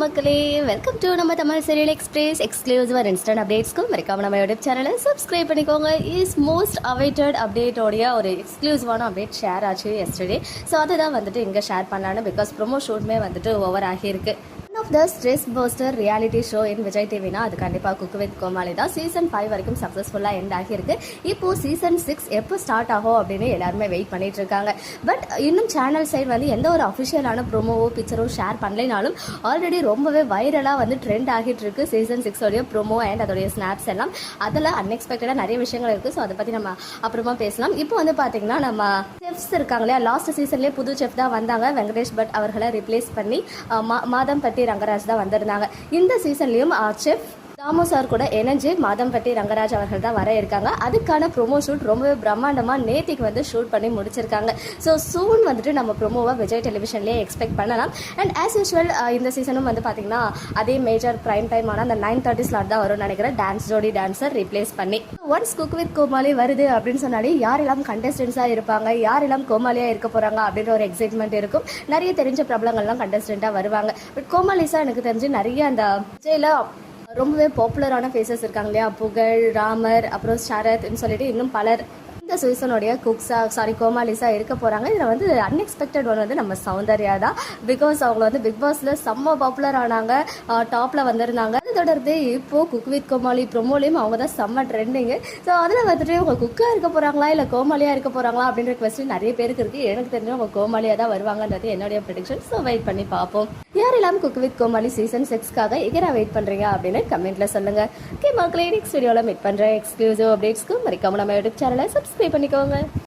மக்களே welcome to நம்ம Tamil serial express எக்ஸ்க்ளூசிவாக இன்ஸ்டன்ட் அப்டேட்ஸ்க்கும் மறக்காம நம்ம யூடியூப் சேனலை சப்ஸ்கிரைப் பண்ணிக்கோங்க. இஸ் மோஸ்ட் அவைட்டட் அப்டேட்டோடைய ஒரு எக்ஸ்க்ளூசிவான அப்டேட் ஷேர் ஆச்சு எஸ்டர்டே ஸோ அதுதான் வந்துட்டு இங்கே ஷேர் பண்ணலான்னு பிகாஸ் ப்ரொமோ ஷூட்மே வந்துட்டு ஓவர் ஆகியிருக்கு. Of the stress poster reality show in Vijay டிவினா அது கண்டிப்பாக குக் வித் கோமாளி தான். சீசன் ஃபைவ் வரைக்கும் சக்ஸஸ்ஃபுல்லாக எண்ட் ஆகியிருக்கு. இப்போது சீசன் சிக்ஸ் எப்போ ஸ்டார்ட் ஆகும் அப்படின்னு எல்லாருமே வெயிட் பண்ணிட்டு இருக்காங்க. பட் இன்னும் சேனல் சைடு வந்து எந்த ஒரு அஃபிஷியலான ப்ரோமோவோ பிக்சரோ ஷேர் பண்ணலைனாலும் ஆல்ரெடி ரொம்பவே வைரலாக வந்து ட்ரெண்ட் ஆகிட்டு இருக்கு சீசன் சிக்ஸோடைய ப்ரோமோ அண்ட் அதோடைய ஸ்னாப்ஸ் எல்லாம். அதில் அன்எக்ஸ்பெக்டடாக நிறைய விஷயங்கள் இருக்குது ஸோ அதை பற்றி நம்ம அப்புறமா பேசலாம். இப்போ வந்து பார்த்தீங்கன்னா நம்ம செஃப்ஸ் இருக்காங்க இல்லையா லாஸ்ட் சீசன்லேயே புது செஃப் தான் வந்தாங்க வெங்கடேஷ் பட் அவர்களை ரிப்ளேஸ் பண்ணி மா- மாதம்பட்டி ரங்கராஜ் தான் வந்திருந்தாங்க. இந்த சீசன்லேயும் செஃப் தாமு சார் கூட இணைஞ்சு மாதம்பட்டி ரங்கராஜ் அவர்கள் தான் வர இருக்காங்க. அதுக்கான ப்ரோமோ ஷூட் ரொம்பவே பிரம்மாண்டமாக நேத்திக்கு வந்து ஷூட் பண்ணி முடிச்சிருக்காங்க. ஸோ சூன் வந்துட்டு நம்ம ப்ரொமோவை விஜய் டெலிவிஷன்லேயே எக்ஸ்பெக்ட் பண்ணலாம். அண்ட் ஆஸ் யூஸ்வல் இந்த சீசனும் வந்து பார்த்தீங்கன்னா அதே மேஜர் ப்ரைம் டைம் ஆனால் அந்த நைன் தேர்ட்டி ஸ்லாட் தான் வரும்னு நினைக்கிறேன். டான்ஸ் ஜோடி டான்ஸர் ரீப்ளேஸ் பண்ணி. ஒன்ஸ் குக் வித் கோமாளி வருது அப்படின்னு சொன்னாலே யாரெல்லாம் கண்டஸ்டன்ஸாக இருப்பாங்க யாரெல்லாம் கோமாளியாக இருக்க போகிறாங்க அப்படின்ற ஒரு எக்ஸைட்மெண்ட் இருக்கும். நிறைய தெரிஞ்ச பிரபலங்கள்லாம் கண்டஸ்டண்ட்டாக வருவாங்க. பட் கோமாளிஸாக எனக்கு தெரிஞ்சு நிறைய அந்த விஜயில் ரொம்பவே பாப்புலரான ஃபேஸஸ் இருக்காங்க இல்லையா? புகழ் ராமர் அப்புறம் சரத்னு சொல்லிட்டு இன்னும் பலர். இந்த சுயசனுடைய குக்ஸா சாரி கோமாலிஸா இருக்க போறாங்க. இதில் வந்து அன்எக்ஸ்பெக்டட் ஒன் வந்து நம்ம சௌந்தர்யா தான். பிகாஸ் அவங்க வந்து பிக் பாஸ்ல செம்ம பாப்புலர் ஆனாங்க. டாப்ல வந்திருந்தாங்க. தொடர்ந்து இப்போ குக் வித் கோமாளி ப்ரொமோலையும் அவங்க தான் செம்ம ட்ரெண்டிங்கு ஸோ அதில் வந்துட்டு அவங்க குக்கா இருக்க போறாங்களா? இல்லை கோமாளியா இருக்க போறாங்களா? அப்படின்ற கொஸ்டின் நிறைய பேருக்கு இருக்கு. எனக்கு தெரிஞ்சு அவங்க கோமாளியா தான் வருவாங்கன்றது என்னுடைய ப்ரெடிக்ஷன் ஸோ வெயிட் பண்ணி பார்ப்போம். எல்லாம் குக் வித் கோமாளி சீசன் சிக்ஸ்க்காக எகரா வெயிட் பண்ணுறீங்க அப்படின்னு கமெண்ட்டில் சொல்லுங்கள் ஓகே மக்களே நெக்ஸ்ட் வீடியோவில் மீட் பண்ணுற எக்ஸ்க்ளூசிவ் அப்டேட்ஸ்க்கு மறக்காம நம்ம யூடியூப் சேனலை சப்ஸ்கிரைப் பண்ணிக்கோங்க.